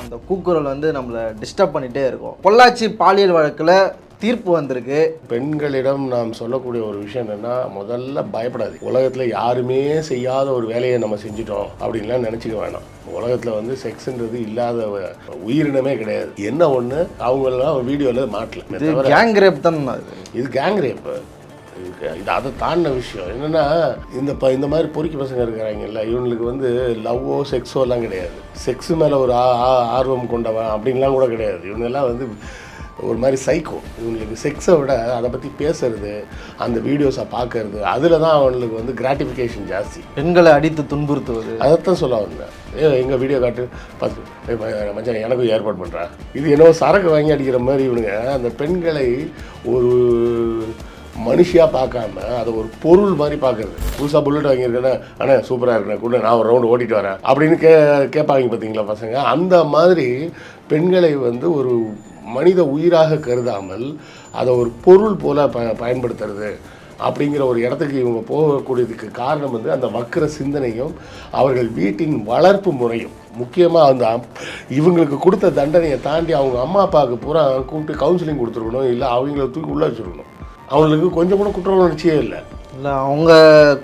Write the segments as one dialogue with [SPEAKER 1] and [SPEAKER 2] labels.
[SPEAKER 1] அந்த கூக்குரல் வந்து நம்மளை டிஸ்டர்ப் பண்ணிகிட்டே இருக்கும். பொள்ளாச்சி பாலியல் வழக்கில் தீர்ப்பு வந்திருக்கு.
[SPEAKER 2] பெண்களிடம் நாம் சொல்லக்கூடிய ஒரு விஷயம் என்னன்னா முதல்ல பயப்படாது. உலகத்துல யாருமே செய்யாத ஒரு வேலையை நம்ம செஞ்சிட்டோம் அப்படின்லாம் நினைச்சுக்க வேணாம். உலகத்துல வந்து செக்ஸ்ன்றது இல்லாத உயிரினமே கிடையாது. என்ன ஒண்ணு? அவங்கெல்லாம் வீடியோல மாட்டல.
[SPEAKER 1] இது கேங் ரேப் தான்
[SPEAKER 2] இது கேங் ரேப் இது அதை தாண்டின விஷயம். என்னன்னா இந்த ப இந்த மாதிரி பொறுக்கி பசங்க இருக்கிறாங்கல்ல இவங்களுக்கு வந்து லவ்வோ செக்ஸோ எல்லாம் கிடையாது. செக்ஸ் மேலே ஒரு ஆர்வம் கொண்டவன் அப்படின்லாம் கூட கிடையாது. இவங்கெல்லாம் வந்து ஒரு மாதிரி சைக்கோ இவங்களுக்கு செக்ஸை விட அதை பற்றி பேசுறது அந்த வீடியோஸை பார்க்கறது அதில் தான் அவங்களுக்கு வந்து கிராட்டிஃபிகேஷன் ஜாஸ்தி.
[SPEAKER 1] பெண்களை அடித்து துன்புறுத்துவது.
[SPEAKER 2] அதைத்தான் சொல்ல வந்தேன். ஏ எங்கள் வீடியோ காட்டு பார்த்து மச்சான் எனக்கும் ஏற்பாடு பண்ணுறேன் இது என்னவோ சரக்கு வாங்கி அடிக்கிற மாதிரி இவனுங்க. அந்த பெண்களை ஒரு மனுஷியாக பார்க்காம அதை ஒரு பொருள் மாதிரி பார்க்குறது. புதுசாக புல்லட் வாங்கியிருக்கேன்னா அண்ணா சூப்பராக இருக்கேன் கூட நான் ஒரு ரவுண்டு ஓட்டிட்டு வரேன் அப்படின்னு கே கேட்பாங்க பார்த்தீங்களா பசங்க? அந்த மாதிரி பெண்களை வந்து ஒரு மனித உயிராக கருதாமல் அதை ஒரு பொருள் போல ப பயன்படுத்துறது அப்படிங்கிற ஒரு இடத்துக்கு இவங்க போகக்கூடியதுக்கு காரணம் வந்து அந்த வக்கர சிந்தனையும் அவர்கள் வீட்டின் வளர்ப்பு முறையும். முக்கியமாக அந்த இவங்களுக்கு கொடுத்த தண்டனையை தாண்டி அவங்க அம்மா அப்பாவுக்கு பூரா கூப்பிட்டு கவுன்சிலிங் கொடுத்துருக்கணும் இல்லை அவங்கள தூக்கி உள்ளே வச்சுருக்கணும். அவங்களுக்கு கொஞ்சம் கூட குற்ற உணர்ச்சியே இல்லை.
[SPEAKER 1] இல்லை அவங்க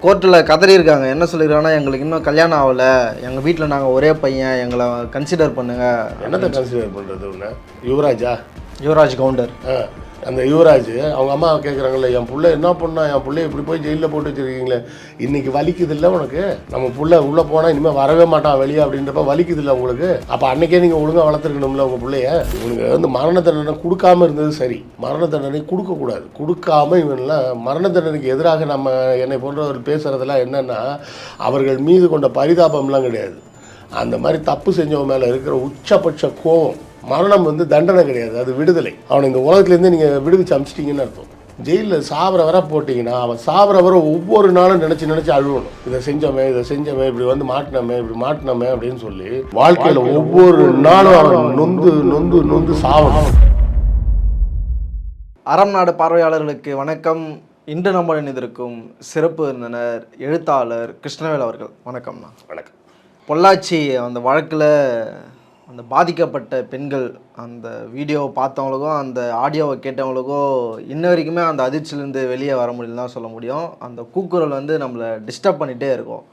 [SPEAKER 1] கோர்ட்டில் கதறியிருக்காங்க என்ன சொல்லியிருக்காங்கன்னா எங்களுக்கு இன்னும் கல்யாணம் ஆகலை. எங்கள் வீட்டில் நாங்கள் ஒரே பையன் எங்களை கன்சிடர் பண்ணுங்க.
[SPEAKER 2] என்னத்தை கன்சிடர் பண்ணுறது ஒன்று யுவராஜா?
[SPEAKER 1] யுவராஜ் கவுண்டர்.
[SPEAKER 2] ஆ, அந்த யுவராஜ் அவங்க அம்மா கேட்குறாங்கல்ல என் பிள்ளை என்ன பண்ணா? என் பிள்ளை இப்படி போய் ஜெயிலில் போட்டு வச்சிருக்கீங்களே? இன்றைக்கி வலிக்குது இல்லை உனக்கு? நம்ம பிள்ளை உள்ளே போனால் இனிமேல் வரவே மாட்டான் வெளியே அப்படின்றப்ப வலிக்குது இல்லை உங்களுக்கு? அப்போ அன்னைக்கே நீங்கள் ஒழுங்காக வளர்த்துருக்கணும்ல உங்கள் பிள்ளைய? இவனுக்கு வந்து மரண தண்டனை கொடுக்காம இருந்தது சரி. மரண தண்டனை கொடுக்கக்கூடாது கொடுக்காம இவன்லாம் மரண தண்டனைக்கு எதிராக நம்ம என்னை போன்றவர்கள் பேசுகிறதெல்லாம் என்னென்னா அவர்கள் மீது கொண்ட பரிதாபம்லாம் கிடையாது. அந்த மாதிரி தப்பு செஞ்சவன் மேலே இருக்கிற உச்சபட்ச கோபம் மரணம் வந்து தண்டனை கிடையாது அது விடுதலை. அவனை இந்த உலகத்துலேருந்து நீங்கள் விடுவிச்சு அமிச்சிட்டிங்கன்னு அர்த்தம். ஜெயிலில் சாவர வர போட்டிங்கன்னா அவன் சாவர வர ஒவ்வொரு நாளும் நினச்சி நினச்சி அழுவணும். இதை செஞ்சோமே இதை செஞ்சோமே இப்படி வந்து மாட்டினோமே இப்படி மாட்டினோமே அப்படின்னு சொல்லி வாழ்க்கையில் ஒவ்வொரு நாளும் அவன் நொந்து நொந்து நொந்து சாவணும்.
[SPEAKER 1] அறம் நாடு பார்வையாளர்களுக்கு வணக்கம். இன்று நம்ம இணைந்திருக்கும் சிறப்பு விருந்தினர் எழுத்தாளர் கிருஷ்ணவேல் அவர்கள். வணக்கம்ண்ணா
[SPEAKER 2] வணக்கம்.
[SPEAKER 1] பொள்ளாச்சி அந்த வழக்கில் அந்த பாதிக்கப்பட்ட பெண்கள் அந்த வீடியோவை பார்த்தவங்களுக்கும் அந்த ஆடியோவை கேட்டவங்களுக்கும் இன்ன வரைக்குமே அந்த அதிர்ச்சியிலேருந்து வெளியே வர முடியலன்னு தான் சொல்ல முடியும். அந்த கூக்குரல் வந்து நம்மளை டிஸ்டர்ப் பண்ணிகிட்டே இருக்கும்.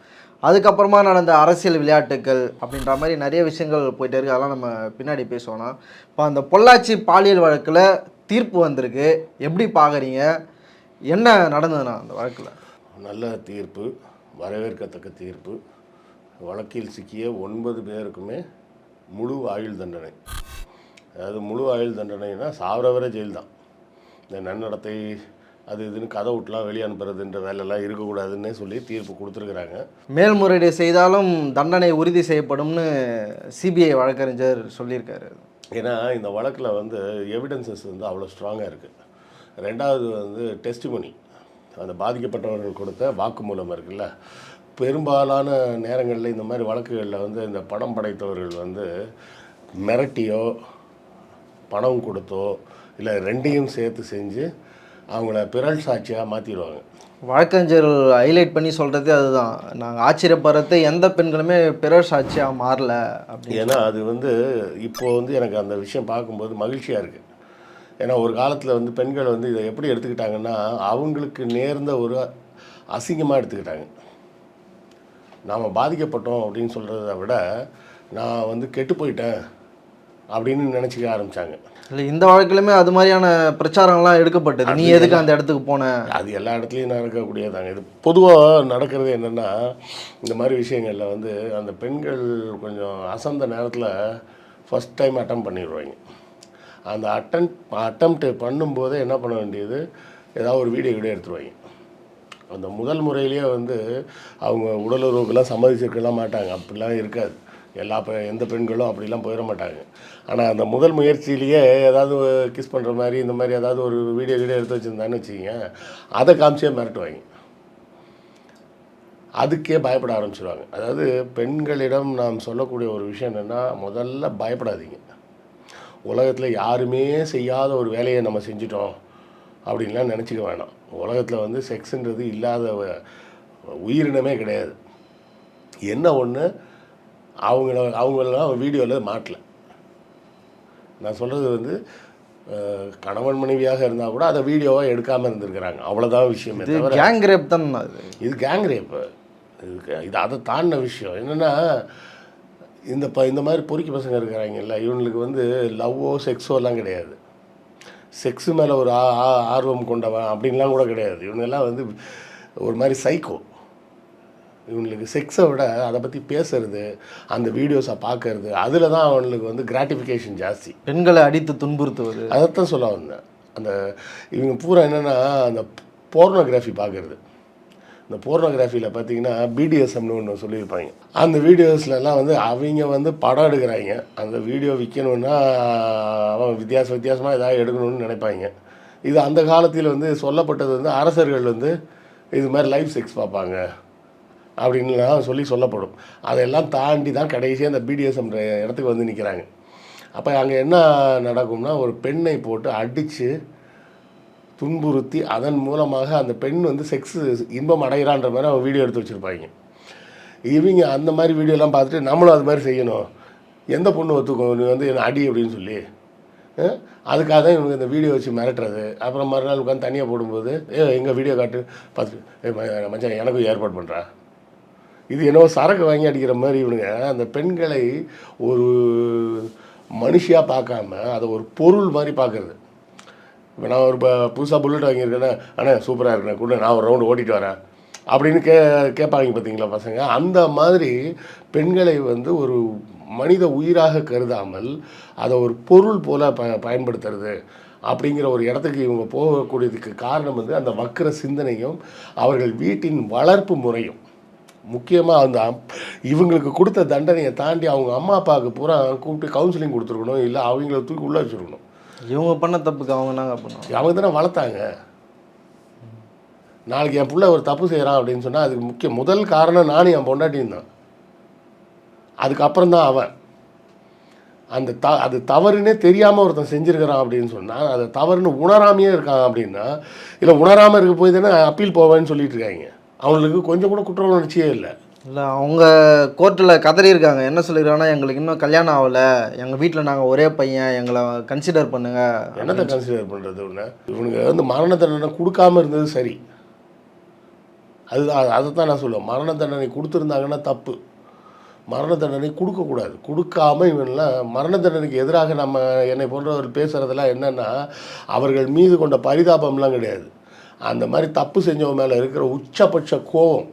[SPEAKER 1] அதுக்கப்புறமா நடந்த அரசியல் விளையாட்டுகள் அப்படின்ற மாதிரி நிறைய விஷயங்கள் போயிட்டே இருக்குது அதெல்லாம் நம்ம பின்னாடி பேசுவோம்னா இப்போ அந்த பொள்ளாச்சி பாலியல் வழக்கில் தீர்ப்பு வந்திருக்கு. எப்படி பார்க்குறீங்க என்ன நடந்ததுண்ணா அந்த வழக்கில்?
[SPEAKER 2] நல்ல தீர்ப்பு வரவேற்கத்தக்க தீர்ப்பு. வழக்கில் சிக்கிய ஒன்பது பேருக்குமே முழு ஆயுள் தண்டனை. அதாவது முழு ஆயுள் தண்டனைனா சாவர வரை ஜெயில் தான் இந்த நன்னடத்தை அது இதுன்னு கதை விட்டுலாம் வெளியே அனுப்புறதுன்ற வேலையெல்லாம் இருக்கக்கூடாதுன்னே சொல்லி தீர்ப்பு கொடுத்துருக்குறாங்க.
[SPEAKER 1] மேல்முறையீடு செய்தாலும் தண்டனை உறுதி செய்யப்படும்னு சிபிஐ வழக்கறிஞர் சொல்லியிருக்காரு.
[SPEAKER 2] ஏன்னா இந்த வழக்கில் வந்து எவிடன்சஸ் வந்து அவ்வளோ ஸ்ட்ராங்காக இருக்குது ரெண்டாவது வந்து டெஸ்டிமனி அந்த பாதிக்கப்பட்டவர்கள் கொடுத்த வாக்குமூலம் இருக்குல்ல பெரும்பாலான நேரங்களில் இந்த மாதிரி வழக்குகளில் வந்து இந்த படம் படைத்தவர்கள் வந்து மிரட்டியோ பணம் கொடுத்தோ இல்லை ரெண்டையும் சேர்த்து செஞ்சு அவங்கள பிறல் சாட்சியாக மாற்றிடுவாங்க
[SPEAKER 1] வழக்கறிஞர்கள் ஹைலைட் பண்ணி சொல்கிறது அதுதான். நாங்கள் ஆச்சரியப்படுறது எந்த பெண்களுமே பிறர் சாட்சியாக மாறல அப்படின்னு.
[SPEAKER 2] ஏன்னா அது வந்து இப்போ வந்து எனக்கு அந்த விஷயம் பார்க்கும்போது மகிழ்ச்சியாக இருக்குது ஏன்னா ஒரு காலத்தில் வந்து பெண்கள் வந்து இதை எப்படி எடுத்துக்கிட்டாங்கன்னா அவங்களுக்கு நேர்ந்த ஒரு அசிங்கமாக எடுத்துக்கிட்டாங்க. நாம் பாதிக்கப்பட்டோம் அப்படின்னு சொல்கிறத விட நான் வந்து கெட்டு போயிட்டேன் அப்படின்னு நினச்சிக்க ஆரம்பித்தாங்க
[SPEAKER 1] இல்லை இந்த வழக்கிலுமே அது மாதிரியான பிரச்சாரங்கள்லாம் எடுக்கப்பட்டது. நீ எதுக்கு அந்த இடத்துக்கு போன?
[SPEAKER 2] அது எல்லா இடத்துலையும் நடக்கக்கூடியதாங்க இது பொதுவாக நடக்கிறது என்னென்னா இந்த மாதிரி விஷயங்களில் வந்து அந்த பெண்கள் கொஞ்சம் அசந்த நேரத்தில் ஃபஸ்ட் டைம் அட்டம் பண்ணிடுவாங்க. அந்த அட்டன் அட்டம்ப்ட் பண்ணும்போதே என்ன பண்ண வேண்டியது? ஏதாவது ஒரு வீடியோ வீடியோ எடுத்துருவாங்க. அந்த முதல் முறையிலேயே வந்து அவங்க உடலுறவுக்கெல்லாம் சம்மதிச்சிருக்கலாம் மாட்டாங்க. அப்படிலாம் இருக்காது. எல்லா பெ எந்த பெண்களும் அப்படிலாம் போயிட மாட்டாங்க. ஆனால் அந்த முதல் முயற்சியிலேயே ஏதாவது கிஸ் பண்ணுற மாதிரி இந்த மாதிரி ஏதாவது ஒரு வீடியோ வீடியோ எடுத்து வச்சுருந்தான்னு வச்சுக்கிங்க அதை காமிச்சே மிரட்டுவாங்க. அதுக்கே பயப்பட ஆரம்பிச்சிருவாங்க. அதாவது பெண்களிடம் நாம் சொல்லக்கூடிய ஒரு விஷயம் என்னென்னா முதல்ல பயப்படாதீங்க. உலகத்தில் யாருமே செய்யாத ஒரு வேலையை நம்ம செஞ்சிட்டோம். அப்படின்லாம் நினச்சிக்க வேணாம். உலகத்தில் வந்து செக்ஸுன்றது இல்லாத உயிரினமே கிடையாது. என்ன ஒன்று அவங்கள அவங்களெல்லாம் வீடியோவில் மாட்டல. நான் சொல்கிறது வந்து கணவன் மனைவியாக இருந்தால் கூட அதை வீடியோவாக எடுக்காமல் இருந்திருக்கிறாங்க. அவ்வளோதான் விஷயமே
[SPEAKER 1] இது கேங் ரேப் தான்
[SPEAKER 2] இது கேங் ரேப்பு இது இது அதை தாண்டின விஷயம். என்னென்னா இந்த ப இந்த மாதிரி பொறுக்கி பசங்க இருக்கிறாங்கல்ல இவங்களுக்கு வந்து லவ்வோ செக்ஸோ எல்லாம் கிடையாது. செக்ஸு மேலே ஒரு ஆ- ஆர்வம் கொண்டவன் அப்படின்லாம் கூட கிடையாது. இவங்கெல்லாம் வந்து ஒரு மாதிரி சைக்கோ இவங்களுக்கு செக்ஸை விட அதை பற்றி பேசுறது அந்த வீடியோஸை பார்க்கறது அதில் தான் அவங்களுக்கு வந்து கிராட்டிஃபிகேஷன் ஜாஸ்தி.
[SPEAKER 1] பெண்களை அடித்து துன்புறுத்துவது.
[SPEAKER 2] அதைத்தான் சொல்ல வந்தேன். அந்த இவங்க பூரா என்னென்னா அந்த போர்னோகிராஃபி பார்க்குறது இந்த போர்னோகிராஃபியில் பார்த்தீங்கன்னா பிடிஎஸ்எம்னு ஒன்று சொல்லியிருப்பாங்க. அந்த வீடியோஸ்லலாம் வந்து அவங்க வந்து படம் எடுக்கிறாங்க. அந்த வீடியோ விற்கணுன்னா அவன் வித்தியாச வித்தியாசமாக ஏதாவது எடுக்கணும்னு நினைப்பாங்க. இது அந்த காலத்தில் வந்து சொல்லப்பட்டது வந்து அரசர்கள் வந்து இது மாதிரி லைஃப் செக்ஸ் பார்ப்பாங்க அப்படின்லாம் சொல்லி சொல்லப்படும். அதெல்லாம் தாண்டி தான் கடைசியாக அந்த பிடிஎஸ்எம் இடத்துக்கு வந்து நிற்கிறாங்க அப்போ அங்கே என்ன நடக்கும்னா ஒரு பெண்ணை போட்டு அடித்து துன்புறுத்தி அதன் மூலமாக அந்த பெண் வந்து செக்ஸ் இன்பம் அடைகிறான்ற மாதிரி அவங்க வீடியோ எடுத்து வச்சுருப்பாங்க. இவங்க அந்த மாதிரி வீடியோலாம் பார்த்துட்டு நம்மளும் அது மாதிரி செய்யணும். எந்த பொண்ணு ஒத்துக்கும்? நீ வந்து என்ன அடி அப்படின்னு சொல்லி. அதுக்காக தான் இவங்க இந்த வீடியோ வச்சு மிரட்டுறது. அப்புறம் மறுநாள் உட்காந்து தனியாக போடும்போது ஏ எங்கள் வீடியோ காட்டு. பார்த்துட்டு மச்சான் எனக்கும் ஏற்பாடு பண்ணுறா இது என்னவோ சரக்கு வாங்கி அடிக்கிற மாதிரி இவனுங்க. அந்த பெண்களை ஒரு மனுஷியாக பார்க்காம அதை ஒரு பொருள் மாதிரி பார்க்குறது. இப்போ நான் ஒரு புதுசாக புல்லட் வாங்கியிருக்கேன்னா அண்ணே சூப்பராக இருக்கேன் கூட நான் ஒரு ரவுண்டு ஓட்டிட்டு வரேன். அப்படின்னு கே கேட்பாங்க பார்த்தீங்களா பசங்க? அந்த மாதிரி பெண்களை வந்து ஒரு மனித உயிராக கருதாமல் அதை ஒரு பொருள் போல ப பயன்படுத்துறது அப்படிங்கிற ஒரு இடத்துக்கு இவங்க போகக்கூடியதுக்கு காரணம் வந்து அந்த வக்கர சிந்தனையும் அவர்கள் வீட்டின் வளர்ப்பு முறையும். முக்கியமாக அந்த இவங்களுக்கு கொடுத்த தண்டனையை தாண்டி அவங்க அம்மா அப்பாவுக்கு பூரா கூப்பிட்டு கவுன்சிலிங் கொடுத்துருக்கணும் இல்லை அவங்கள தூக்கி உள்ளே வச்சுருக்கணும்.
[SPEAKER 1] இவங்க பண்ண தப்புக்கு அவங்க நாங்கள் பண்ணுவோம்
[SPEAKER 2] அவங்க தானே வளர்த்தாங்க. நாளைக்கு என் பிள்ளை ஒரு தப்பு செய்கிறான் அப்படின்னு சொன்னால் அதுக்கு முக்கிய முதல் காரணம் நானும் என் பொண்டாட்டியும் தான். அதுக்கப்புறம் தான் அவன். அந்த த அது தவறுனே தெரியாமல் ஒருத்தன் செஞ்சுருக்கிறான் அப்படின்னு சொன்னால் அது தவறுன்னு உணராமையே இருக்கான் அப்படின்னா இல்லை உணராமல் இருக்க போய் தானே அப்பீல் போவேன்னு சொல்லிட்டு இருக்காங்க. அவங்களுக்கு கொஞ்சம் கூட குற்ற உணர்ச்சியே இல்லை.
[SPEAKER 1] இல்லை அவங்க கோர்ட்டில் கதறியிருக்காங்க. என்ன சொல்லியிருக்காங்கன்னா எங்களுக்கு இன்னும் கல்யாணம் ஆகலை. எங்கள் வீட்டில் நாங்கள் ஒரே பையன் எங்களை கன்சிடர் பண்ணுங்க.
[SPEAKER 2] என்னத்தை கன்சிடர் பண்ணுறது ஒன்று இவனுங்க வந்து மரண தண்டனை கொடுக்காம இருந்தது சரி. அதுதான் அதை தான் நான் சொல்லுவேன். மரண தண்டனை கொடுத்துருந்தாங்கன்னா தப்பு. மரண தண்டனை கொடுக்கக்கூடாது. கொடுக்காம இவன்லாம் மரண தண்டனைக்கு எதிராக நம்ம என்னை போன்றவர் பேசுகிறதெல்லாம் என்னென்னா அவர்கள் மீது கொண்ட பரிதாபம்லாம் கிடையாது. அந்த மாதிரி தப்பு செஞ்சவன் மேலே இருக்கிற உச்சபட்ச கோபம்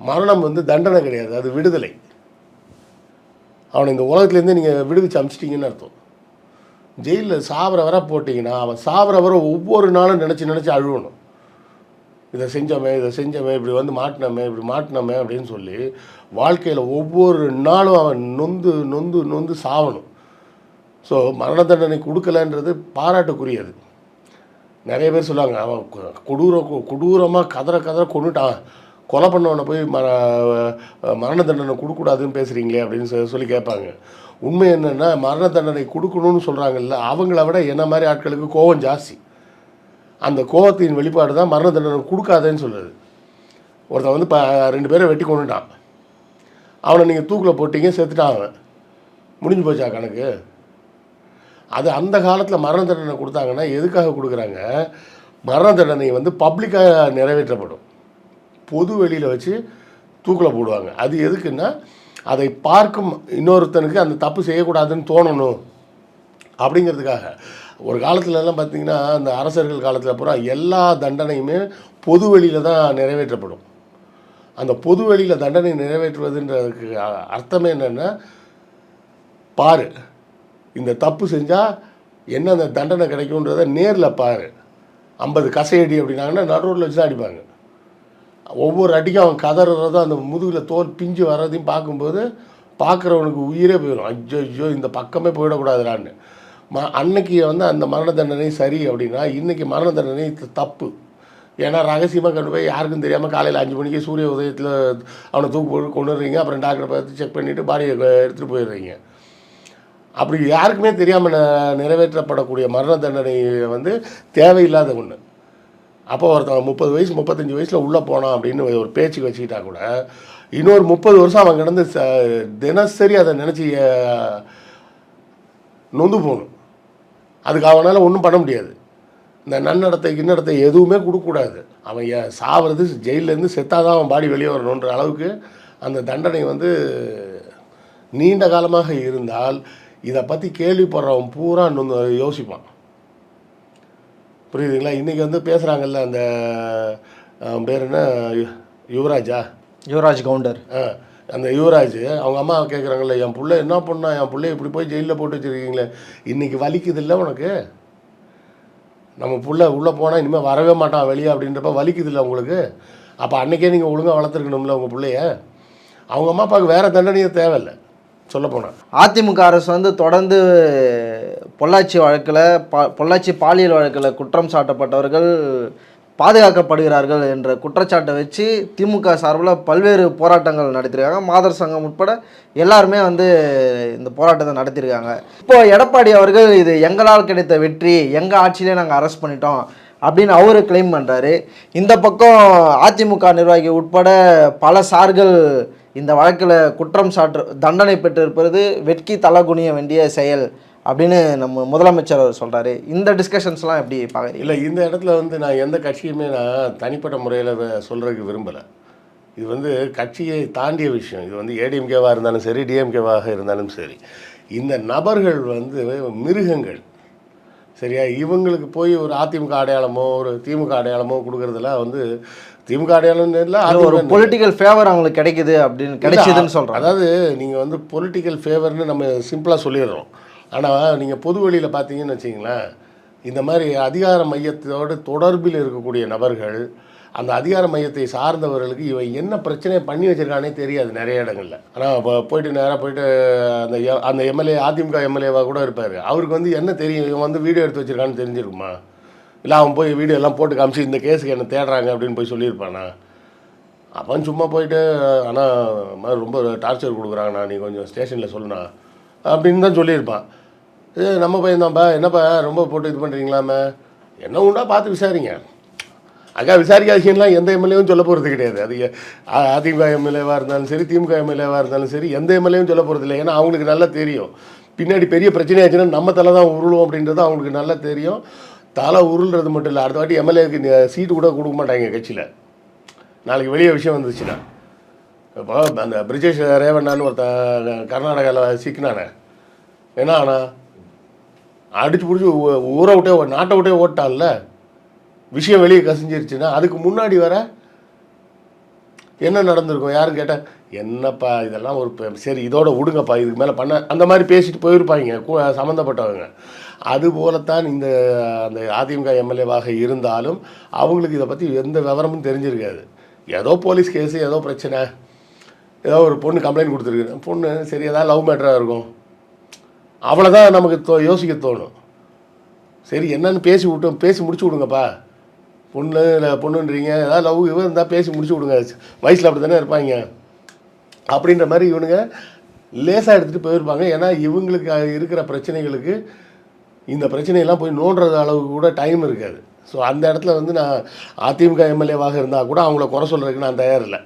[SPEAKER 2] மரணம் வந்து தண்டனை கிடையாது அது விடுதலை. அவனை இந்த உலகத்துலேருந்து நீங்கள் விடுவிச்சு அமிச்சிட்டிங்கன்னு அர்த்தம். ஜெயிலில் சாப்பிட்ற வர போட்டிங்கன்னா அவன் சாவர வர ஒவ்வொரு நாளும் நினச்சி நினச்சி அழுவணும். இதை செஞ்சோமே இதை செஞ்சோமே இப்படி வந்து மாட்டினோமே இப்படி மாட்டினோமே அப்படின்னு சொல்லி வாழ்க்கையில் ஒவ்வொரு நாளும் அவன் நொந்து நொந்து நொந்து சாவணும். ஸோ மரண தண்டனை கொடுக்கலன்றது பாராட்டுக்குரியது. நிறைய பேர் சொல்லுவாங்க அவன் கொடூர கொடூரமாக கதற கதற கொண்டுட்டான் கொலை பண்ணவனை போய் மர மரண தண்டனை கொடுக்கூடாதுன்னு பேசுகிறீங்களே அப்படின்னு சொல்லி சொல்லி கேட்பாங்க. உண்மை என்னென்னா மரண தண்டனை கொடுக்கணும்னு சொல்கிறாங்கல்ல அவங்கள விட என்ன மாதிரி ஆட்களுக்கு கோபம் ஜாஸ்தி. அந்த கோபத்தின் வெளிப்பாடு தான் மரண தண்டனை கொடுக்காதேன்னு சொல்லுது ஒருத்தன் வந்து இப்போ ரெண்டு பேரை வெட்டி கொண்டுட்டான் அவனை நீங்கள் தூக்கில் போட்டீங்க செத்துட்டான் அவன். முடிஞ்சு போச்சா கணக்கு? அது அந்த காலத்தில் மரண தண்டனை கொடுத்தாங்கன்னா எதுக்காக கொடுக்குறாங்க? மரண தண்டனை வந்து பப்ளிக்காக நிறைவேற்றப்படும். பொது வெளியில் வச்சு தூக்கில் போடுவாங்க. அது எதுக்குன்னா அதை பார்க்கும் இன்னொருத்தனுக்கு அந்த தப்பு செய்யக்கூடாதுன்னு தோணணும் அப்படிங்கிறதுக்காக. ஒரு காலத்துலலாம் பார்த்திங்கன்னா அந்த அரசர்கள் காலத்தில் பூரா எல்லா தண்டனையுமே பொது வெளியில் தான் நிறைவேற்றப்படும். அந்த பொது வெளியில் தண்டனை நிறைவேற்றுவதுன்றதுக்கு அர்த்தமே என்னென்னா பாரு. இந்த தப்பு செஞ்சால் என்ன அந்த தண்டனை கிடைக்குன்றத நேரில் பாரு. ஐம்பது கசையடி அப்படின்னாங்கன்னா நடுவில் வச்சு தான் அடிப்பாங்க. ஒவ்வொரு அடிக்கும் அவன் கதறதும் அந்த முதுகில் தோல் பிஞ்சு வர்றதையும் பார்க்கும்போது பார்க்குறவனுக்கு உயிரே போயிடும். ஐயோ ஐயோ இந்த பக்கமே போயிடக்கூடாதுடான்னு. ம அன்னைக்கு வந்து அந்த மரண தண்டனை சரி அப்படின்னா இன்றைக்கி மரண தண்டனை தப்பு. ஏன்னா ரகசியமாக கொண்டு போய் யாருக்கும் தெரியாமல் காலையில் அஞ்சு மணிக்கு சூரிய உதயத்தில் அவனை தூக்கு போட்டு கொண்டு வர்றீங்க. அப்புறம் டாக்டரை பார்த்து செக் பண்ணிவிட்டு பாடியை எடுத்துகிட்டு போயிடுறீங்க. அப்படி யாருக்குமே தெரியாமல் நிறைவேற்றப்படக்கூடிய மரண தண்டனை வந்து தேவையில்லாத ஒன்று அப்போ ஒருத்தன் முப்பது வயசு முப்பத்தஞ்சு வயசில் உள்ளே போனான் அப்படின்னு ஒரு பேச்சு வச்சுக்கிட்டா கூட இன்னொரு முப்பது வருஷம் அவன் கிடந்து ச தினசரி அதை நினச்சி நொந்து போகணும். அதுக்கு அவனால் ஒன்றும் பண்ண முடியாது. இந்த நன்னடத்தை கிண்ணடத்தை எதுவுமே கொடுக்கக்கூடாது. அவன் ஏ- சாவறது ஜெயிலேருந்து செத்தாதான் அவன் பாடி வெளியே வரணுன்ற அளவுக்கு அந்த தண்டனை வந்து நீண்ட காலமாக இருந்தால் இதை பற்றி கேள்விப்படுறவன் பூரா யோசிப்பான். புரியுதுங்களா? இன்றைக்கி வந்து பேசுகிறாங்கல்ல அந்த பேர் என்ன? யு- யுவராஜா?
[SPEAKER 1] யுவராஜ் கவுண்டர்.
[SPEAKER 2] ஆ, அந்த யுவராஜ் அவங்க அம்மா கேட்குறாங்கல்ல என் புள்ள என்ன பண்ணா? என் பிள்ளைய இப்படி போய் ஜெயிலில் போட்டு வச்சுருக்கீங்களே? இன்றைக்கி வலிக்குது இல்லை உனக்கு? நம்ம புள்ள உள்ளே போனால் இனிமேல் வரவே மாட்டான் வெளியே அப்படின்றப்ப வலிக்குது இல்லை உங்களுக்கு? அப்போ அன்றைக்கே நீங்கள் ஒழுங்காக வளர்த்துருக்கணும்ல உங்கள் பிள்ளைய? அவங்க அம்மா அப்பாவுக்கு வேறு தண்டனையே தேவையில்லை. சொல்லப்போனால்
[SPEAKER 1] அதிமுக அரசு வந்து தொடர்ந்து பொள்ளாச்சி வழக்கில் பா பொள்ளாச்சி பாலியல் வழக்கில் குற்றம் சாட்டப்பட்டவர்கள் பாதுகாக்கப்படுகிறார்கள் என்ற குற்றச்சாட்டை வச்சு திமுக சார்பில் பல்வேறு போராட்டங்கள் நடத்திருக்காங்க மாதர் சங்கம் உட்பட எல்லாருமே வந்து இந்த போராட்டத்தை நடத்தியிருக்காங்க. இப்போ எடப்பாடி அவர்கள் இது எங்களால் கிடைத்த வெற்றி எங்கள் ஆட்சியிலே நாங்கள் அரெஸ்ட் பண்ணிட்டோம் அப்படின்னு அவரு கிளைம் பண்ணுறாரு இந்த பக்கம் அதிமுக நிர்வாகி உட்பட பல சார்கள் இந்த வழக்கில் குற்றம் சாற்று தண்டனை பெற்றிருப்பது வெட்கி தலகுனிய வேண்டிய செயல் அப்படின்னு நம்ம முதலமைச்சர் அவர் சொல்கிறாரு இந்த டிஸ்கஷன்ஸ்லாம் எப்படி பார்க்குறீங்க
[SPEAKER 2] இல்லை இந்த இடத்துல வந்து நான் எந்த கட்சியுமே நான் தனிப்பட்ட முறையில் சொல்கிறதுக்கு விரும்பலை. இது வந்து கட்சியை தாண்டிய விஷயம். இது வந்து ஏடிஎம்கேவாக இருந்தாலும் சரி டிஎம்கேவாக இருந்தாலும் சரி. இந்த நபர்கள் வந்து மிருகங்கள். சரியா? இவங்களுக்கு போய் ஒரு அதிமுக அடையாளமோ ஒரு திமுக அடையாளமோ கொடுக்குறதுலாம் வந்து திமுக அடையாளம் இல்லை
[SPEAKER 1] ஒரு
[SPEAKER 2] அதிமுக.
[SPEAKER 1] பொலிட்டிக்கல் ஃபேவர் அவங்களுக்கு கிடைக்குது அப்படின்னு கிடைச்சதுன்னு சொல்கிறாங்க
[SPEAKER 2] அதாவது நீங்கள் வந்து பொலிட்டிக்கல் ஃபேவர்னு நம்ம சிம்பிளாக சொல்லிடுறோம். ஆனால் நீங்கள் பொது வழியில் பார்த்தீங்கன்னு வச்சிங்களேன் இந்த மாதிரி அதிகார மையத்தோடு தொடர்பில் இருக்கக்கூடிய நபர்கள் அந்த அதிகார மையத்தை சார்ந்தவர்களுக்கு இவன் என்ன பிரச்சனையை பண்ணி வச்சிருக்கானே தெரியாது நிறைய இடங்கள்ல. ஆனால் இப்போ போயிட்டு நேராக போயிட்டு அந்த அந்த எம்எல்ஏ அதிமுக எம்எல்ஏவாக கூட இருப்பார். அவருக்கு வந்து என்ன தெரியும்? இவன் வந்து வீடியோ எடுத்து வச்சிருக்கான்னு தெரிஞ்சிருக்குமா? இல்லை அவன் போய் வீடியோ எல்லாம் போட்டு காமிச்சு இந்த கேஸுக்கு என்ன தேடுறாங்க அப்படின்னு போய் சொல்லியிருப்பானா? அவன் சும்மா போயிட்டு ஆனால் ரொம்ப டார்ச்சர் கொடுக்குறாங்கண்ணா நீ கொஞ்சம் ஸ்டேஷனில் சொல்லுண்ணா அப்படின்னு தான் சொல்லியிருப்பான். ஏ நம்ம பையன் தான்ப்பா என்னப்பா ரொம்ப போட்டு இது பண்ணுறீங்களாமே என்ன உண்டா பார்த்து விசாரிங்க. அக்கா விசாரிக்காதீங்கலாம் எந்த எம்எல்ஏவும் சொல்ல போகிறது கிடையாது. அது அதிமுக எம்எல்ஏவாக இருந்தாலும் சரி திமுக எம்எல்ஏவாக இருந்தாலும் சரி எந்த எம்எல்ஏவும் சொல்ல போகிறது இல்லை. ஏன்னா அவங்களுக்கு நல்லா தெரியும். பின்னாடி பெரிய பிரச்சனையாச்சுன்னா நம்ம தலை தான் உருளும் அப்படின்றது அவங்களுக்கு நல்லா தெரியும். தலை உருள்றது மட்டும் இல்லை அடுத்த வாட்டி எம்எல்ஏக்கு சீட்டு கூட கொடுக்க மாட்டாங்க கட்சியில். நாளைக்கு வெளியே விஷயம் வந்துச்சுன்னா. இப்போ அந்த பிரிஜேஷ் ரேவண்ணான்னு ஒருத்தன் கர்நாடகாவில் சிக்கினானே. என்ன ஆனா அடிச்சு பிடிச்சி ஊரை விட்டே நாட்டை விட்டே ஓட்டான்ல. விஷயம் வெளியே கசிஞ்சிருச்சுன்னா அதுக்கு முன்னாடி வர என்ன நடந்திருக்கும்? யாரும் கேட்டால் என்னப்பா இதெல்லாம் ஒரு சரி இதோட விடுங்கப்பா இதுக்கு மேலே பண்ண அந்த மாதிரி பேசிட்டு போயிருப்பாங்க சம்மந்தப்பட்டவங்க அதுபோலத்தான் இந்த அந்த அதிமுக எம்எல்ஏவாக இருந்தாலும் அவங்களுக்கு இதை பற்றி எந்த விவரமும் தெரிஞ்சிருக்காது. ஏதோ போலீஸ் கேஸு ஏதோ பிரச்சனை. ஏதோ ஒரு பொண்ணு கம்ப்ளைண்ட் கொடுத்துருக்கு. பொண்ணு சரி ஏதாவது லவ் மேட்டராக இருக்கும். அவ்வளோதான் நமக்கு தோ யோசிக்க தோணும். சரி என்னன்னு பேசி விட்டோம் பேசி முடிச்சு விடுங்கப்பா. பொண்ணு இல்லை பொண்ணுன்றீங்க. ஏதாவது லவ் இவன் இருந்தால் பேசி முடிச்சு விடுங்க. வயசில் அப்படி தானே இருப்பாங்க. அப்படின்ற மாதிரி இவனுங்க லேசாக எடுத்துகிட்டு போயிருப்பாங்க. ஏன்னா இவங்களுக்கு இருக்கிற பிரச்சனைகளுக்கு இந்த பிரச்சனையெல்லாம் போய் நோண்டுறது அளவுக்கு கூட டைம் இருக்காது. ஸோ அந்த இடத்துல வந்து நான் அதிமுக எம்எல்ஏவாக இருந்தால் கூட அவங்கள குறை சொல்கிறதுக்கு நான் தயார் இல்லை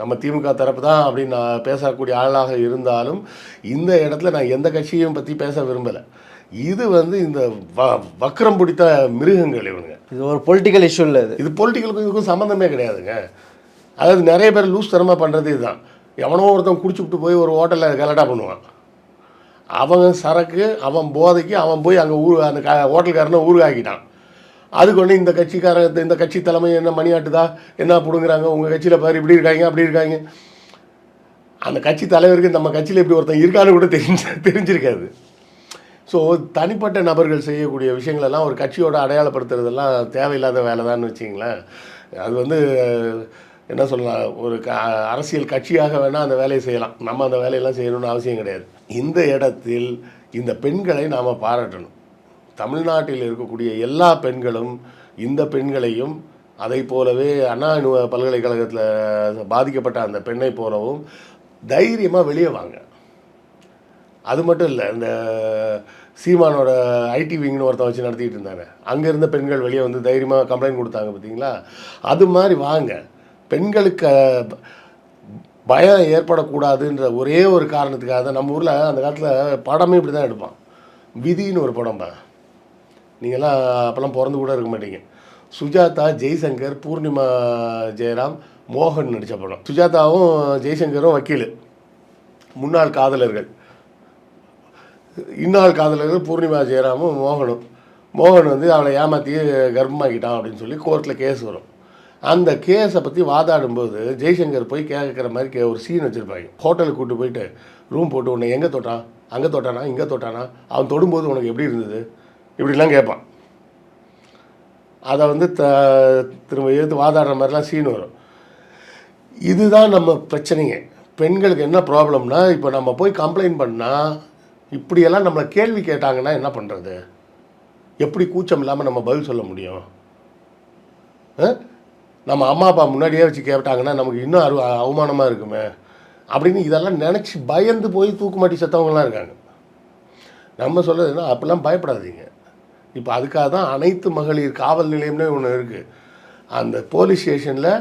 [SPEAKER 2] நம்ம திமுக தரப்பு தான் அப்படின்னு நான் பேசக்கூடிய ஆளாக இருந்தாலும் இந்த இடத்துல நான் எந்த கட்சியையும் பற்றி பேச விரும்பலை. இது வந்து இந்த வ வக்ரம் பிடித்த மிருகங்கள் இவனுங்க
[SPEAKER 1] இது ஒரு பொலிட்டிக்கல் இஷ்யூ இல்லை இது.
[SPEAKER 2] பொலிட்டிக்கலுக்கும் இதுக்கும் சம்மந்தமே கிடையாதுங்க. அதாவது நிறைய பேர் லூஸ் தரமாக பண்ணுறது இதுதான். எவனோ ஒருத்தன் குடிச்சுப்புட்டு போய் ஒரு ஹோட்டலில் கலட்டா பண்ணுவான். அவன் சரக்கு அவன் போதைக்கு அவன் போய் அங்கே ஊர் அந்த க ஹோட்டல்காரனை ஊருகாக்கிட்டான். அதுக்கு ஒன்று இந்த கட்சிக்காரன் இந்த- இந்த கட்சி தலைமை என்ன மணியாட்டுதா? என்ன பிடுங்குறாங்க? உங்கள் கட்சியில் பாரு இப்படி இருக்காங்க அப்படி இருக்காங்க. அந்த கட்சி தலைவருக்கு நம்ம கட்சியில் இப்படி ஒருத்தன் இருக்கான்னு கூட தெரிஞ்ச தெரிஞ்சிருக்காது. ஸோ தனிப்பட்ட நபர்கள் செய்யக்கூடிய விஷயங்களெல்லாம் ஒரு கட்சியோட அடையாளப்படுத்துறதெல்லாம் தேவையில்லாத வேலை தான் வச்சிங்களேன் அது வந்து என்ன சொல்லலாம் ஒரு க அரசியல் கட்சியாக வேணால் அந்த வேலையை செய்யலாம். நம்ம அந்த வேலையெல்லாம் செய்யணும்னு அவசியம் கிடையாது. இந்த இடத்தில் இந்த பெண்களை நாம் பாராட்டணும். தமிழ்நாட்டில் இருக்கக்கூடிய எல்லா பெண்களும் இந்த பெண்களையும் அதை போலவே அண்ணா பல்கலைக்கழகத்தில் பாதிக்கப்பட்ட அந்த பெண்ணை போலவும் தைரியமாக வெளியே வாங்க. அது மட்டும் இல்லை இந்த சீமானோட ஐடி விங்னு ஒருத்தன் வச்சு நடத்திக்கிட்டு இருந்தாங்க அங்கே இருந்த பெண்கள் வெளியே வந்து தைரியமாக கம்ப்ளைண்ட் கொடுத்தாங்க பார்த்தீங்களா அது மாதிரி வாங்க. பெண்களுக்கு பயம் ஏற்படக்கூடாதுன்ற ஒரே ஒரு காரணத்துக்காக தான் நம்ம ஊரில் அந்த காலத்தில் படமே இப்படி தான் எடுப்பான். விதின்னு ஒரு படம்பா நீங்கள்லாம் அப்போல்லாம் பிறந்து கூட இருக்க மாட்டீங்க. சுஜாதா ஜெய்சங்கர் பூர்ணிமா ஜெயராம் மோகன் நடித்த படம். சுஜாதாவும் ஜெய்சங்கரும் வக்கீல். முன்னாள் காதலர்கள். இன்னாள் காதலர்கள் பூர்ணிமா ஜெயராமும் மோகனும். மோகன் வந்து அவளை ஏமாற்றி கர்ப்பமாக்கிட்டான் அப்படின்னு சொல்லி கோர்ட்டில் கேஸ் வரும். அந்த கேஸை பற்றி வாதாடும்போது ஜெய்சங்கர் போய் கேட்குற மாதிரி கே ஒரு சீன் வச்சுருப்பாங்க. ஹோட்டலுக்கு கூட்டு போயிட்டு ரூம் போட்டு உன்னை எங்கே தொட்டான்? அங்கே தொட்டானா? இங்கே தொட்டானா? அவன் தொடும்போது உனக்கு எப்படி இருந்தது? இப்படிலாம் கேட்பான். அதை வந்து த திரும்ப எடுத்து வாதாடுற மாதிரிலாம் சீன் வரும். இதுதான் நம்ம பிரச்சனைங்க. பெண்களுக்கு என்ன ப்ராப்ளம்னா இப்போ நம்ம போய் கம்ப்ளைண்ட் பண்ணால் இப்படியெல்லாம் நம்மளை கேள்வி கேட்டாங்கன்னா என்ன பண்ணுறது எப்படி கூச்சம் இல்லாமல் நம்ம பதில் சொல்ல முடியும்? ஆ? நம்ம அம்மா அப்பா முன்னாடியே வச்சு கேட்டாங்கன்னா நமக்கு இன்னும் அரு அவமானமாக இருக்குமே. அப்படின்னு இதெல்லாம் நினச்சி பயந்து போய் தூக்கு மாட்டி செத்தவங்கலாம் இருக்காங்க. நம்ம சொல்கிறதுனா அப்போல்லாம் பயப்படாதீங்க. இப்போ அதுக்காக தான் அனைத்து மகளிர் காவல் நிலையம்னே ஒன்று இருக்குது அந்த போலீஸ் ஸ்டேஷனில்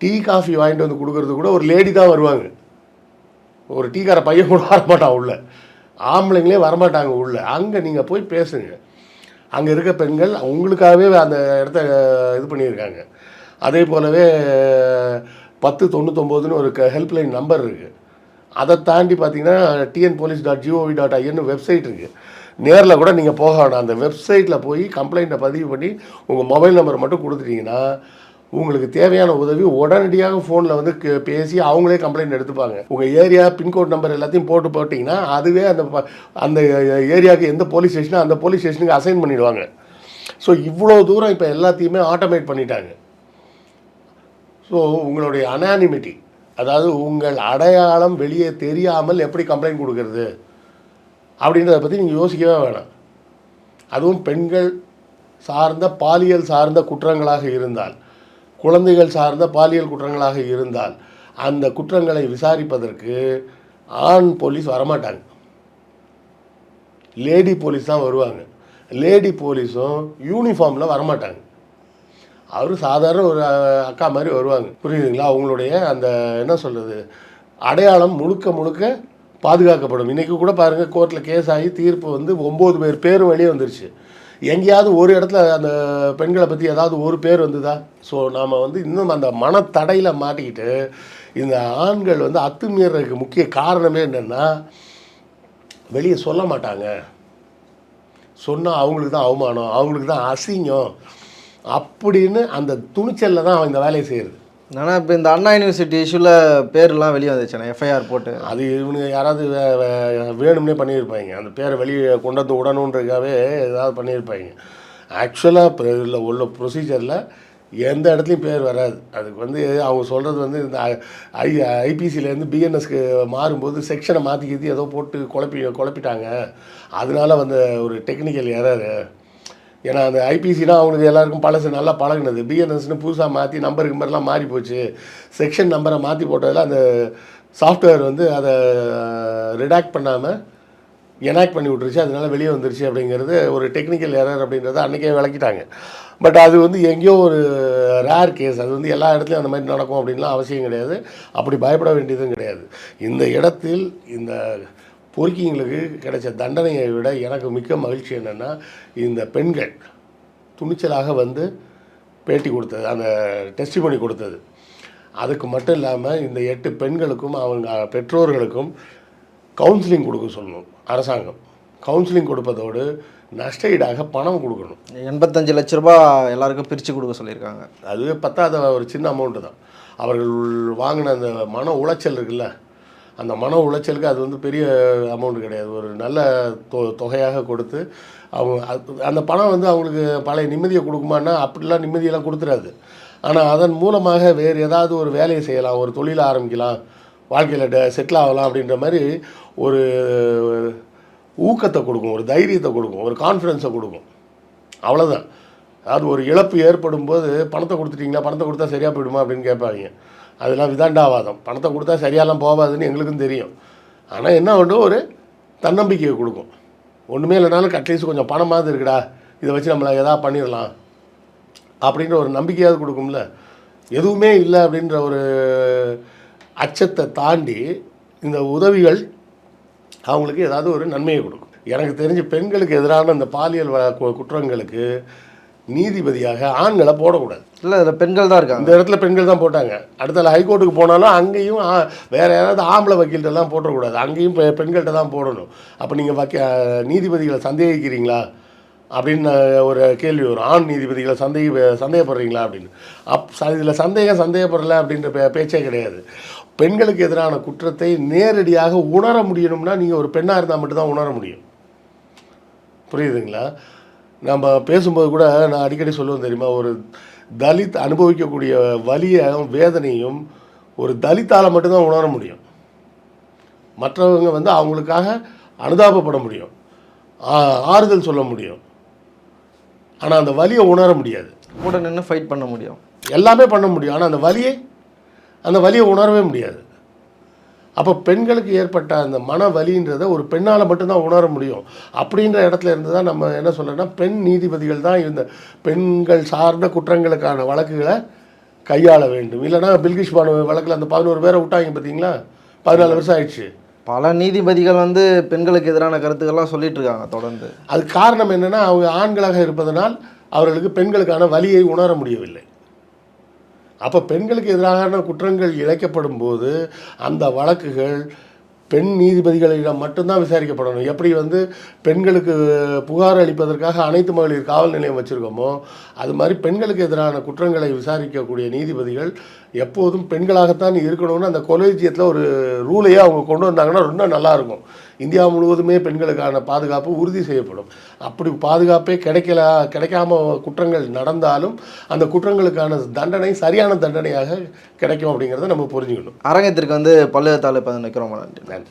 [SPEAKER 2] டீ காஃபி வாங்கிட்டு வந்து கொடுக்கறது கூட ஒரு லேடி தான் வருவாங்க. ஒரு டீக்கார பையன் கூட வரமாட்டான் உள்ள. ஆம்பளைங்களே வரமாட்டாங்க உள்ள. அங்கே நீங்கள் போய் பேசுங்க. அங்கே இருக்க பெண்கள் உங்களுக்காகவே அந்த இடத்த இது பண்ணியிருக்காங்க. அதே போலவே பத்து தொண்ணூத்தொம்போதுன்னு ஒரு ஹெல்ப்லைன் நம்பர் இருக்குது அதை தாண்டி பார்த்தீங்கன்னா TN police dot GOV dot ஐன்னு website இருக்குது நேரில் கூட நீங்கள் போக வேணாம். அந்த வெப்சைட்டில் போய் கம்ப்ளைண்ட்டை பதிவு பண்ணி உங்கள் மொபைல் நம்பர் மட்டும் கொடுத்துட்டீங்கன்னா உங்களுக்கு தேவையான உதவி உடனடியாக ஃபோனில் வந்து பேசி அவங்களே கம்ப்ளைண்ட் எடுத்துப்பாங்க. உங்கள் ஏரியா பின்கோட் நம்பர் எல்லாத்தையும் போட்டு போட்டிங்கன்னா அதுவே அந்த ப- அந்த ஏரியாவுக்கு எந்த போலீஸ் ஸ்டேஷனோ அந்த போலீஸ் ஸ்டேஷனுக்கு அசைன் பண்ணிடுவாங்க. ஸோ இவ்வளோ தூரம் இப்போ எல்லாத்தையுமே ஆட்டோமேட் பண்ணிட்டாங்க. ஸோ உங்களுடைய அனானிமிட்டி அதாவது உங்கள் அடையாளம் வெளியே தெரியாமல் எப்படி கம்ப்ளைண்ட் கொடுக்கறது அப்படின்றத பற்றி நீங்கள் யோசிக்கவே வேணாம். அதுவும் பெண்கள் சார்ந்த பாலியல் சார்ந்த குற்றங்களாக இருந்தால் குழந்தைகள் சார்ந்த பாலியல் குற்றங்களாக இருந்தால் அந்த குற்றங்களை விசாரிப்பதற்கு ஆண் போலீஸ் வரமாட்டாங்க. லேடி போலீஸ் தான் வருவாங்க. லேடி போலீஸும் யூனிஃபார்மில் வரமாட்டாங்க. அவரும் சாதாரண ஒரு அக்கா மாதிரி வருவாங்க. புரியுதுங்களா? அவங்களுடைய அந்த என்ன சொல்கிறது அடையாளம் முழுக்க முழுக்க பாதுகாக்கப்படும். இன்றைக்கி கூட பாருங்கள் கோர்ட்டில் கேஸ் ஆகி தீர்ப்பு வந்து ஒம்பது பேர் பேரும் வெளியே வந்துருச்சு. எங்கேயாவது ஒரு இடத்துல அந்த பெண்களை பற்றி ஏதாவது ஒரு பேர் வந்துதா? ஸோ நாம் வந்து இன்னும் அந்த மனத்தடையில் மாட்டிக்கிட்டு இந்த ஆண்கள் வந்து அத்துமீறதுக்கு முக்கிய காரணமே என்னென்னா வெளியே சொல்ல மாட்டாங்க. சொன்னால் அவங்களுக்கு தான் அவமானம் அவங்களுக்கு தான் அசிங்கம். அப்படின்னு அந்த துணிச்சலில் தான் அவன் இந்த வேலையை செய்கிறது
[SPEAKER 1] ஆனால் இப்போ இந்த அண்ணா யூனிவர்சிட்டி இஷ்யூவில் பேர்லாம் வெளியே வந்துச்சுண்ணே எஃப்ஐஆர் போட்டு.
[SPEAKER 2] அது இவனுங்க யாராவது வேணும்னே பண்ணியிருப்பாங்க. அந்த பேரை வெளியே கொண்டு வந்து விடணுன்றதுக்காகவே ஏதாவது பண்ணியிருப்பாங்க. ஆக்சுவலாக இப்போ இதில் உள்ள ப்ரொசீஜரில் எந்த இடத்துலையும் பேர் வராது. அதுக்கு வந்து அவங்க சொல்கிறது வந்து இந்த ஐ ஐபிசிலேருந்து பிஎன்எஸ்க்கு மாறும்போது செக்ஷனை மாற்றிக்கிது ஏதோ போட்டு குழப்பி குழப்பிட்டாங்க. அதனால வந்த ஒரு டெக்னிக்கல் எரரு ஏன்னா அந்த ஐபிசினா அவங்களுக்கு எல்லாருக்கும் பழசு நல்லா பழகுனது. பிஎன்எஸ்னு புதுசாக மாற்றி நம்பருக்கு மாதிரிலாம் மாறி போச்சு. செக்ஷன் நம்பரை மாற்றி போட்டதில் அந்த சாஃப்ட்வேர் வந்து அதை ரிடாக்ட் பண்ணாமல் எனாக்ட் பண்ணி விட்டுருச்சு. அதனால வெளியே வந்துருச்சு அப்படிங்கிறது ஒரு டெக்னிக்கல் எரர் அப்படின்றத அன்றைக்கே விளக்கிட்டாங்க. பட் அது வந்து எங்கேயோ ஒரு ரேர் கேஸ் அது வந்து எல்லா இடத்துலையும் அந்த மாதிரி நடக்கும் அப்படின்லாம் அவசியம் கிடையாது. அப்படி பயப்பட வேண்டியதும் கிடையாது. இந்த இடத்தில் இந்த பொறுக்கிங்களுக்கு கிடைச்ச தண்டனையை விட எனக்கு மிக்க மகிழ்ச்சி என்னென்னா இந்த பெண்கள் துணிச்சலாக வந்து பேட்டி கொடுத்தது அந்த டெஸ்டிமனி கொடுத்தது. அதுக்கு மட்டும் இல்லாமல் இந்த எட்டு பெண்களுக்கும் அவங்க பெற்றோர்களுக்கும் கவுன்சிலிங் கொடுக்க சொல்லணும் அரசாங்கம். கவுன்சிலிங் கொடுப்பதோடு நஷ்ட ஈடாக பணம் கொடுக்கணும்.
[SPEAKER 1] எண்பத்தஞ்சு லட்ச ரூபாய் எல்லாருக்கும் பிரித்து கொடுக்க சொல்லியிருக்காங்க.
[SPEAKER 2] அதுவே பத்தாத ஒரு சின்ன அமௌண்ட்டு தான். அவர்கள் வாங்கின அந்த மன உளைச்சல் இருக்குல்ல அந்த மன உளைச்சலுக்கு அது வந்து பெரிய அமௌண்ட் கிடையாது. ஒரு நல்ல தொ தொகையாக கொடுத்து அவங்க அது- அந்த பணம் வந்து அவங்களுக்கு பழைய நிம்மதியை கொடுக்குமான்னா அப்படிலாம் நிம்மதியெல்லாம் கொடுத்துறாது. ஆனால் அதன் மூலமாக வேறு ஏதாவது ஒரு வேலையை செய்யலாம் ஒரு தொழிலை ஆரம்பிக்கலாம் வாழ்க்கையில் செட்டில் ஆகலாம் அப்படின்ற மாதிரி ஒரு ஊக்கத்தை கொடுக்கும் ஒரு தைரியத்தை கொடுக்கும் ஒரு கான்ஃபிடென்ஸை கொடுக்கும். அவ்வளோதான் அது ஒரு இழப்பு ஏற்படும் போது பணத்தை கொடுத்துட்டிங்களா பணத்தை கொடுத்தா சரியாக போயிடுமா அப்படின்னு கேட்பாங்க அதெல்லாம் விதாண்டாவாதம். பணத்தை கொடுத்தா சரியாலாம் போகாதுன்னு எங்களுக்கும் தெரியும். ஆனால் என்ன ஒன்று ஒரு தன்னம்பிக்கையை கொடுக்கும். ஒன்றுமே இல்லைனாலும் அட்லீஸ்ட் கொஞ்சம் பணமாவது இருக்குடா. இதை வச்சு நம்மளை எதாவது பண்ணிடலாம். அப்படின்ற ஒரு நம்பிக்கையாவது கொடுக்கும்ல. எதுவுமே இல்லை அப்படின்ற ஒரு அச்சத்தை தாண்டி இந்த உதவிகள் அவங்களுக்கு ஏதாவது ஒரு நன்மையை கொடுக்கும். எனக்கு தெரிஞ்சு பெண்களுக்கு எதிரான இந்த பாலியல் வ- கு- குற்றங்களுக்கு நீதிபதியாக ஆண்களை போடக்கூடாது.
[SPEAKER 1] இல்லை இதில் பெண்கள் தான் இருக்காங்க.
[SPEAKER 2] இந்த இடத்துல பெண்கள் தான் போட்டாங்க. அடுத்தல ஹைகோர்ட்டுக்கு போனாலும் அங்கேயும் வேற யாராவது ஆம்பளை வக்கீல்கிட்டலாம் போட்டுறக்கூடாது அங்கேயும் பெ- பெண்கள்கிட்ட தான் போடணும். அப்போ நீங்கள் வக்கீ நீதிபதிகளை சந்தேகிக்கிறீங்களா? அப்படின்னு ஒரு கேள்வி வரும். ஆண் நீதிபதிகளை சந்தேக சந்தேகப்படுறீங்களா அப்படின்னு. அப் இதில் சந்தேகம் சந்தேகப்படலை அப்படின்ற பே பேச்சே கிடையாது. பெண்களுக்கு எதிரான குற்றத்தை நேரடியாக உணர முடியணும்னா நீங்கள் ஒரு பெண்ணாக இருந்தால் மட்டும்தான் உணர முடியும். புரியுதுங்களா? நம்ம பேசும்போது கூட நான் அடிக்கடி சொல்லுவேன் தெரியுமா? ஒரு தலித் அனுபவிக்கக்கூடிய வலியும் வேதனையும் ஒரு தலித்தால் மட்டும்தான் உணர முடியும். மற்றவங்க வந்து அவங்களுக்காக அனுதாபப்பட முடியும். ஆறுதல் சொல்ல முடியும். ஆனால் அந்த வலியை உணர முடியாது.
[SPEAKER 1] கூட நின்று ஃபைட் பண்ண முடியும்.
[SPEAKER 2] எல்லாமே பண்ண முடியும். ஆனால் அந்த வலியை அந்த வலியை உணரவே முடியாது. அப்போ பெண்களுக்கு ஏற்பட்ட அந்த மன வலின்றதை ஒரு பெண்ணால் மட்டும்தான் உணர முடியும். அப்படின்ற இடத்துல இருந்து தான் நம்ம என்ன சொல்கிறோன்னா பெண் நீதிபதிகள் தான் இந்த பெண்கள் சார்ந்த குற்றங்களுக்கான வழக்குகளை கையாள வேண்டும். இல்லைன்னா பில்கிஷ் பானு வழக்கில் அந்த பதினோரு பேரை விட்டாங்க பார்த்தீங்களா பதினாலு வருஷம் ஆயிடுச்சு.
[SPEAKER 1] பல நீதிபதிகள் வந்து பெண்களுக்கு எதிரான கருத்துக்கள்லாம் சொல்லிட்டு இருக்காங்க தொடர்ந்து.
[SPEAKER 2] அது காரணம் என்னென்னா அவங்க ஆண்களாக இருப்பதனால் அவர்களுக்கு பெண்களுக்கான வலியை உணர முடியவில்லை. அப்போ பெண்களுக்கு எதிரான குற்றங்கள் இழைக்கப்படும் போது அந்த வழக்குகள் பெண் நீதிபதிகளிடம் மட்டும்தான் விசாரிக்கப்படணும். எப்படி வந்து பெண்களுக்கு புகார் அளிப்பதற்காக அனைத்து மகளிர் காவல் நிலையம் வச்சுருக்கோமோ அது மாதிரி பெண்களுக்கு எதிரான குற்றங்களை விசாரிக்கக்கூடிய நீதிபதிகள் எப்போதும் பெண்களாகத்தான் இருக்கணும்னு அந்த கொலேஜியத்தில் ஒரு ரூலையே அவங்க கொண்டு வந்தாங்கன்னா ரொம்ப நல்லாயிருக்கும் இந்தியா முழுவதுமே பெண்களுக்கான பாதுகாப்பு உறுதி செய்யப்படும். அப்படி பாதுகாப்பே கிடைக்கல கிடைக்காம குற்றங்கள் நடந்தாலும் அந்த குற்றங்களுக்கான தண்டனை சரியான தண்டனையாக கிடைக்கும் அப்படிங்கிறத நம்ம புரிஞ்சுக்கணும்.
[SPEAKER 1] அரங்கத்திற்கு வந்து பல்லு இப்போ நிற்கிறோம் நன்றி.